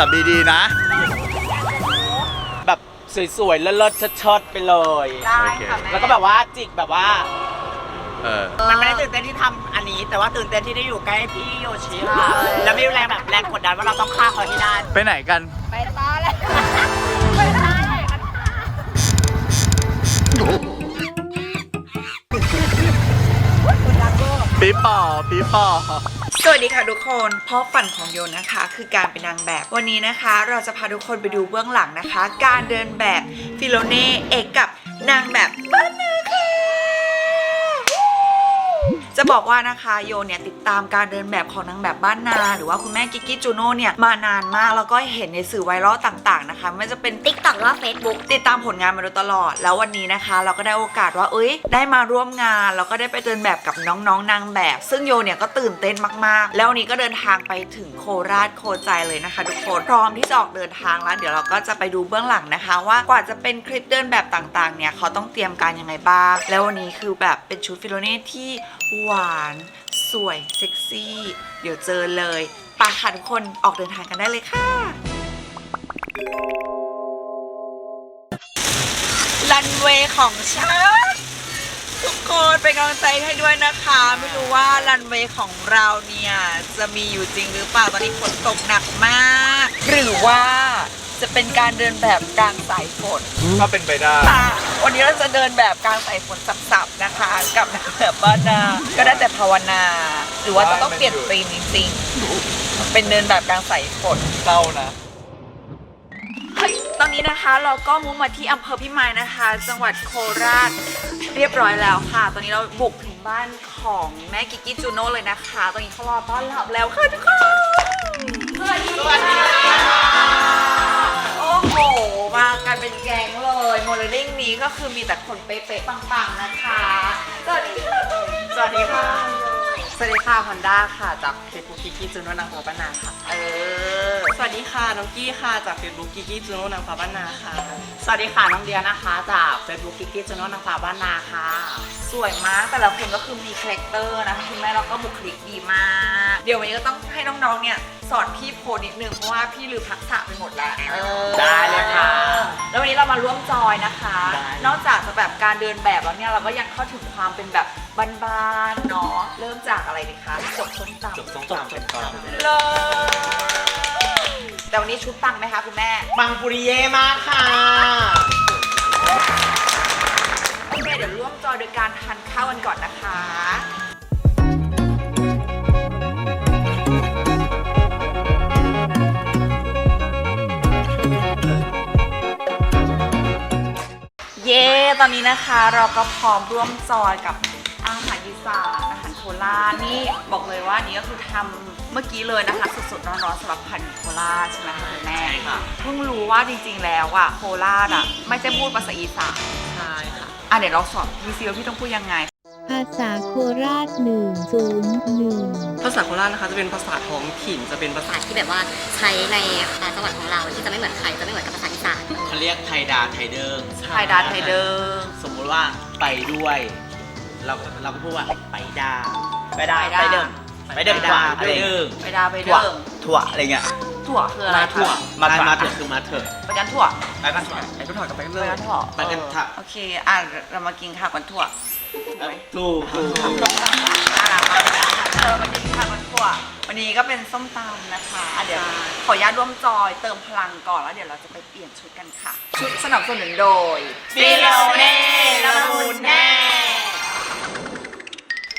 แต่ดีๆนะ แบบสวยๆเลิศๆเชิดๆไปเลย ได้ค่ะแม่แล้วก็แบบว่าจิกแบบว่า เออ มันไม่ได้ตื่นเต้นที่ทำอันนี้ แต่ว่าตื่นเต้นที่ได้อยู่ใกล้พี่โยชิค่ะแล้วมีแรงแบบแรงกดดันว่าเราต้องฆ่าเขาให้ได้ ไปไหนกัน ไปตาเลยไปตาเลยปีปอปีปอ สวัสดีค่ะทุกคน เพราะฝันของโยนนะคะ คือการเป็นนางแบบ วันนี้นะคะ เราจะพาทุกคนไปดูเบื้องหลังนะคะ การเดินแบบฟิโลเน่เอกกับนางแบบบ้านนาค่ะ จะบอกว่านะคะโยเนี่ยติดตามการเดินแบบของนางแบบบ้านนาหรือว่าคุณแม่กิกกี้จูโน่เนี่ยมานานมากแล้วก็เห็นในสื่อไวรัลต่างๆนะคะไม่ว่าจะเป็นติ๊กต็อกหรือว่าเฟซบุ๊กติดตามผลงานมาโดยตลอด แล้ววันนี้นะคะ เราก็ได้โอกาสว่าเอ้ย ได้มาร่วมงานแล้วก็ได้ไปเดินแบบกับน้องๆนนางแบบ ซึ่งโยเนี่ยก็ตื่นเต้นมากๆ แล้ววันนี้ก็เดินทางไปถึงโคราชโคใจเลยนะคะทุกคนพร้อมที่จะออกเดินทางแล้ว เดี๋ยวเราก็จะไปดูเบื้องหลังนะคะ ว่ากว่าจะเป็นคลิปเดินแบบต่างๆเนี่ยเขาต้องเตรียมการยังไงบ้างแล้ววันนี้คือแบบเป็นชุดฟิโลเน่ที่หวาน สวย เซ็กซี่ เดี๋ยวเจอเลยไปค่ะทุกคนออกเดินทางกันได้เลยค่ะ รันเวย์ของฉันทุกคนเป็นกำลังใจให้ด้วยนะคะ ไม่รู้ว่ารันเวย์ของเราเนี่ย จะมีอยู่จริงหรือเปล่า ตอนนี้ฝนตกหนักมาก หรือว่าจะเป็นการเดินแบบกลางสายฝนก็เป็นไปได้ค่ะ วันนี้เราจะเดินแบบกลางสายฝนสับๆนะคะ กับนางแบบบ้านนาก็ได้แต่ภาวนา หรือว่าจะต้องเปลี่ยนธีมจริงๆ เป็นเดินแบบกลางสายฝนเศร้านะเฮ้ยตอนนี้นะคะเราก็มุ่งมาที่อำเภอพิมายนะคะ จังหวัดโคราชเรียบร้อยแล้วค่ะ ตอนนี้เราบุกถึงบ้านของแม่กิกกี้จูโน่เลยนะคะ ตอนนี้เขารอต้อนรับแล้วค่ะทุกคนสวัสดีค่ะโอ้โห มากันเป็นแก๊งเลยโมเดลลิ่งนี้ก็คือมีแต่คนเป๊ะๆปังๆนะคะ สวัสดีค่ะ สวัสดีค่ะ สวัสดีค่ะฮอนด้าค่ะจากเฟซบุ๊กกิกกี้จูโน่นางฟ้าบ้านนาค่ะ เออ สวัสดีค่ะน้องกี้ค่ะจากเฟซบุ๊กกิกกี้จูโน่นางฟ้าบ้านนาค่ะ สวัสดีค่ะน้องเดียนะคะจากเฟซบุ๊กกิกกี้จูโน่นางฟ้าบ้านนาค่ะ สวยมากแต่ละคนก็คือมีคาแรคเตอร์นะคะคุณแม่เราก็บุคลิกดีมาก เดี๋ยววันนี้ก็ต้องให้น้องๆเนี่ยสอนพี่โพนิดนึงเพราะว่าพี่ลืมทักษะไปหมดแล้วเออได้เลยค่ะ แล้ววันนี้เรามาร่วมจอยนะคะ ได้ นอกจากจะแบบการเดินแบบแล้วเนี่ยเราก็ยังเข้าถึงความเป็นแบบ บ้านๆเนาะเริ่มจากอะไรดีคะจบส้มตำจบต้องตามเป็นก่อนเลยแต่วันนี้ชุดปังไหมคะคุณแม่ปังปุริเย่มากค่ะโอเคเดี๋ยวร่วมจอยโดยการทานข้าวกันก่อนนะคะเย้ ตอนนี้นะคะเราก็พร้อมร่วมจอยกับ อาหารอีสานอาหารโคราชนี่บอกเลยว่านี่ก็คือทำเมื่อกี้เลยนะคะสดๆร้อนๆสำหรับพันธุ์โคราชใช่ไหมคะคุณแม่ใช่ค่ะ เพิ่งรู้ว่าจริงๆแล้วอะโคราชอะไม่ใช่พูดภาษาอีสานใช่ค่ะ อะเดี๋ยวเราสอนพี่ซิว่าพี่ต้องพูดยังไง ภาษาโคราช101ภาษาโคราชนะคะจะเป็นภาษาท้องถิ่นจะเป็นภาษาภาษาที่แบบว่าใช้ในจังหวัดของเราที่จะไม่เหมือนใครจะไม่เหมือนกับภาษาอีสานเขาเรียกไทยดาไทยเดิมไทยดาไทยเดิมสมมุติว่าไปด้วย เราเราก็พูดว่าไปดาไปดาไปดาไปเดิมไปเดิมกว่าไปเดิมไปดาไปถั่วเดิมถั่วอะไรเงี้ยถั่วคืออะไรมาถั่วคะมามาเถอะคือมาเถอะไปกันถั่วไปกันถั่วไปกันถั่วกับไปกันไปเลยกันถั่วไปกันถั่วโอเคอะเรามากินข้าวกันถั่วถูกไหมถูกถูกน่ารักมากเออมากินข้าวกันถั่ววันนี้ก็เป็นส้มตำนะคะอะเดี๋ยวขออนุญาตร่วมจอยเติมพลังก่อนแล้วเดี๋ยวเราจะไปเปลี่ยนชุดกันค่ะ ชุดสนับสนุนโดยฟิโลเน่ละมุนแน่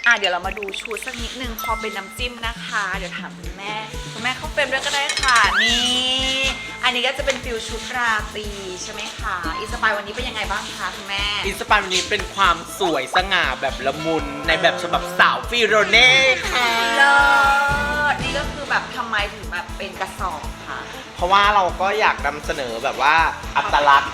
อะเดี๋ยวเรามาดูชุดสักนิดนึงพอเป็นน้ำจิ้มนะคะ เดี๋ยวถามคุณแม่คุณแม่เข้าเฟรมด้วยก็ได้ค่ะนี่อันนี้ก็จะเป็นฟิลชุดราตรีใช่ไหมคะอินสปายวันนี้เป็นยังไงบ้างคะคุณแม่ อินสปายวันนี้เป็นความสวยสง่าแบบละมุนในแบบฉบับสาวฟิโรเน่ค่ะเลิศนี่ก็คือแบบทำไมถึงแบบเป็นกระสอบคะเพราะว่าเราก็อยากนำเสนอแบบว่าอัตลักษณ์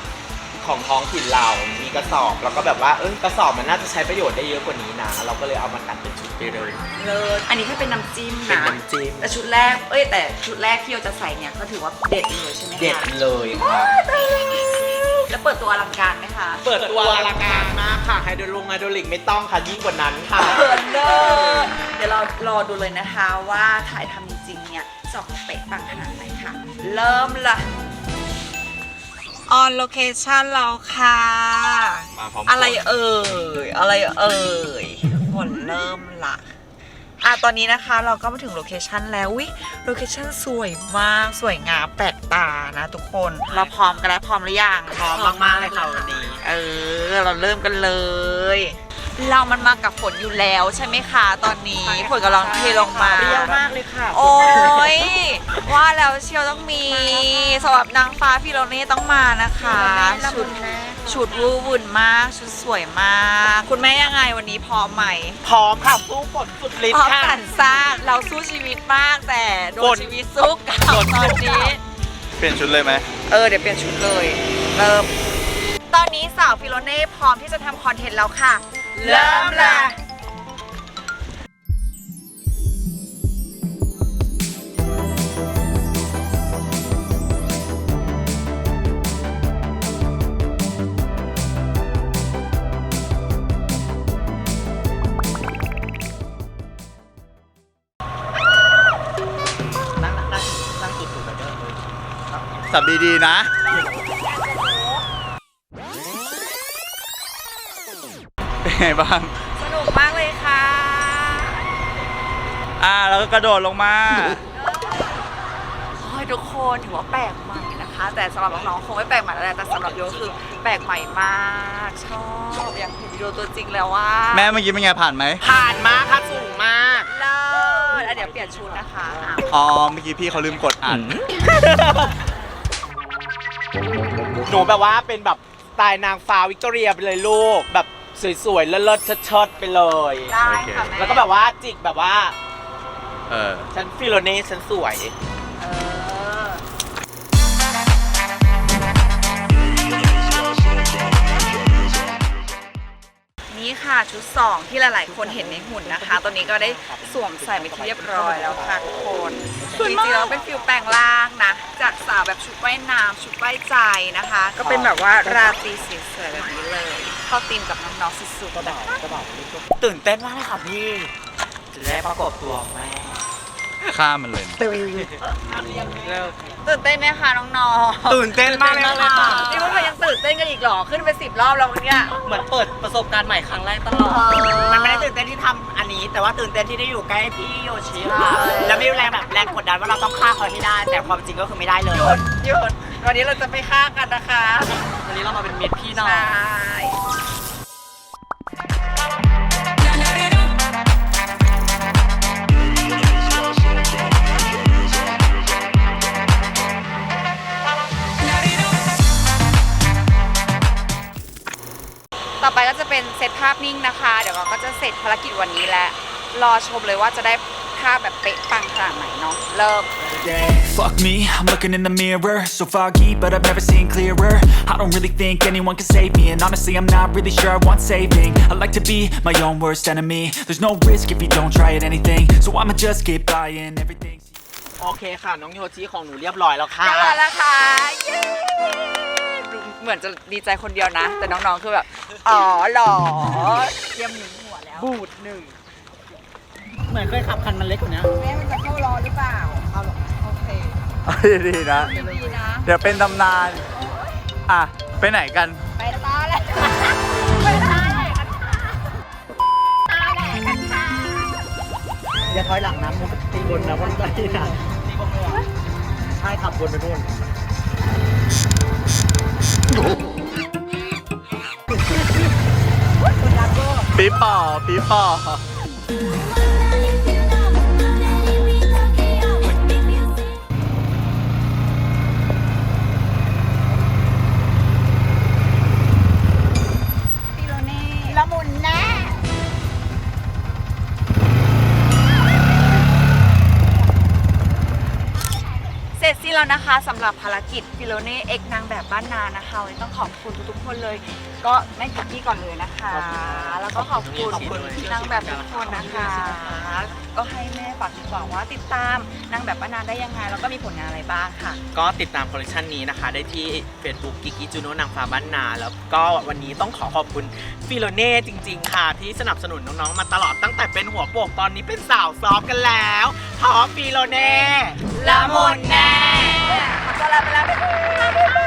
ของท้องถิ่นเรา มีกระสอบแล้วก็แบบว่าเออกระสอบมันน่าจะใช้ประโยชน์ได้เยอะกว่านี้นะ เราก็เลยเอามาตัดเป็นชุดไปเลย เลิศอันนี้แค่เป็นน้ำจิ้มเป็นนะน้ำจิ้มแต่ชุดแรกเอ้ยแต่ชุดแรกที่เราจะใส่เนี่ยก็ถือว่าเด็ดเลยใช่ไหมคะเด็ดเลยค่ะ แล้วแล้วเปิดตัวอลังการไหมคะเปิดตัวอลังการมากค่ะไฮโดรลงไฮโดรลิกไม่ต้องค่ะยิ่งกว่านั้นค่ะ เปิดเลยเดี๋ยวเรารอดูเลยนะคะว่าถ่ายทำจริงๆเนี่ยจะออกมาเป๊ะปังขนาดไหนค่ะ เริ่มละ ออนโลเคชันเราค่ะ มาพร้อมอะไรเอ่ย อะไรเอ่ยฝนเริ่มละอะตอนนี้นะคะเราก็มาถึงโลเคชันแล้ววิโลเคชันสวยมาก สวยงามแปลกตานะทุกคน เราพร้อมกันแล้วพร้อมหรือยังพร้อมมากๆเลยค่ะวันนี้ เออ เราเริ่มกันเลย เรามันมากับฝนอยู่แล้วใช่ไหมคะตอนนี้ฝนกำลังเทลงมา เปรี้ยวมากเลยค่ะ โอ้ยว่าแล้วเชียวต้องมีสำหรับนางฟ้าฟิโลเน่ต้องมานะคะชุดชุดวูวุ่นมากชุดสวยมาก คุณแม่ยังไงวันนี้พร้อมไหมพร้อมค่ะสู้ฝนสุดฤทพร้อธิ์มค่ะกันซ่าเราสู้ชีวิตมากแต่โดฝนนชีวิตซุกกับตอนนี้ เปลี่ยนชุดเลยไหม เออเดี๋ยวเปลี่ยนชุดเลยเริ่มตอนนี้สาวฟิโลเน่พร้อมที่จะทำคอนเทนต์แล้วค่ะ เริ่มเลยนั่งนั่งนั่งนั่งจุดถูกแบบเดิมเลยสับดีๆนะ ไงบ้าง สนุกมากเลยค่ะ อ่าแล้วก็กระโดดลงมาโอ้ยทุกคนถือว่าแปลกใหม่นะคะ แต่สำหรับน้องๆคงไม่แปลกใหม่แล้วแหละแต่สำหรับโยคือแปลกใหม่มากชอบอยากเห็นวิดีโอตัวจริงแล้วว่าแม่เมื่อกี้เป็นไงผ่านไหมผ่านมากค่ะสูงมากเลิศอะเดี๋ยวเปลี่ยนชุดนะคะอะอ๋อเมื่อกี้พี่เขาลืมกดอัดหนูแบบว่าเป็นแบบสไตล์นางฟ้าวิกตอเรียไปเลยลูก แบบ สวยๆเลิศๆเชิดๆไปเลย ได้ค่ะแม่ แล้วก็แบบว่าจิกแบบว่าเออ ฉันฟิโลเน่ฉันสวย นี่ค่ะ ชุด 2 ที่หลาย ๆ คนเห็นในหุ่นนะคะ ตอนนี้ก็ได้สวมใส่ไปที่เรียบร้อยแล้วค่ะทุกคนจริงๆแล้วเป็นฟิลแปลงร่างนะ จากสาวแบบชุดว่ายน้ำชุดว่ายใจนะคะ ก็เป็นแบบว่าราตรีสีสวยๆแบบนี้เลย เข้าตีมกับน้องๆสุดๆนะคะตื่นเต้นมากเลยค่ะพี่จะได้ประกอบตัวแม่ ข้ามมันเลยนะตื่นเต้นไหมคะน้องๆตื่นเต้นมากเลยค่ะ นี่พวกเรายังตื่นเต้นกันอีกเหรอ ขึ้นไปสิบรอบแล้วเนี่ย เหมือนเปิดประสบการณ์ใหม่ครั้งแรกตลอด มันไม่ได้ตื่นเต้นที่ทำอันนี้ แต่ว่าตื่นเต้นที่ได้อยู่ใกล้พี่โยชิค่ะ แล้วไม่แรงแบบแรงกดดันว่าเราต้องฆ่าเขาให้ได้ แต่ความจริงก็คือไม่ได้เลย หยุดหยุดวันนี้เราจะไปฆ่ากันนะคะ วันนี้ ตภาพนิ่งนะคะ เดี๋ยวเราก็จะเสร็จภารกิจวันนี้แล้วรอชมเลยว่าจะได้ภาพแบบเป๊ะปังขนาดไหนเนาะเริ่ม Fuck me, I'm looking in the mirror So foggy, but I've never seen clearer I don't really think anyone can save me And honestly, I'm not really sure I want saving I like to be my own worst enemy There's no risk if you don't try at anything So I'ma just keep buying everything โอเคค่ะ น้องโยชิของหนูเรียบร้อยแล้วค่ะ เรียบร้อยแล้วค่ะเย้ เหมือนจะดีใจคนเดียวนะ แต่น้องๆคือแบบ อ๋อเหรอเตรียมหนุนหัวแล้วบูดหนึ่งเหมือนเคยขับคันมันเล็กกว่านี้แม่มันจะเข้ารอหรือเปล่าเอาหรอโอเคเอาดีๆนะ ดีๆนะ เดี๋ยวเป็นตำนาน อะ ไปไหนกัน ไปตาเลยไปตาเลยกันค่ะตาแหลกกันค่ะอย่าถอยหลังนะมันตีบนนะมันตีนะตีบนเลยใช่ขับบนไปนู่น ปีป่อปี แล้วนะคะสำหรับภารกิจฟิโลเน่เอกนางแบบบ้านนานะคะวันนี้ต้องขอบคุณทุกๆคนเลย ก็แม่กิกกี้ก่อนเลยนะคะ แล้วก็ขอบคุณขอบคุณนางแบบทุกคนนะคะ ก็ให้แม่ฝากดีกว่าว่าติดตามนางแบบบ้านนาได้ยังไง แล้วก็มีผลงานอะไรบ้างค่ะ ก็ติดตามคอลเลคชันนี้นะคะ ได้ที่ Facebook กิกิจูโนนางฟ้าบ้านนา แล้วก็วันนี้ต้องขอขอบคุณฟิโลเน่จริง ๆ ค่ะ ที่สนับสนุนน้องๆมาตลอดตั้งแต่เป็นหัวโปกตอนนี้เป็นสาวซอฟต์กันแล้วขอฟิโลเน่ละมุนแน่จะลาไปแล้วนะคะ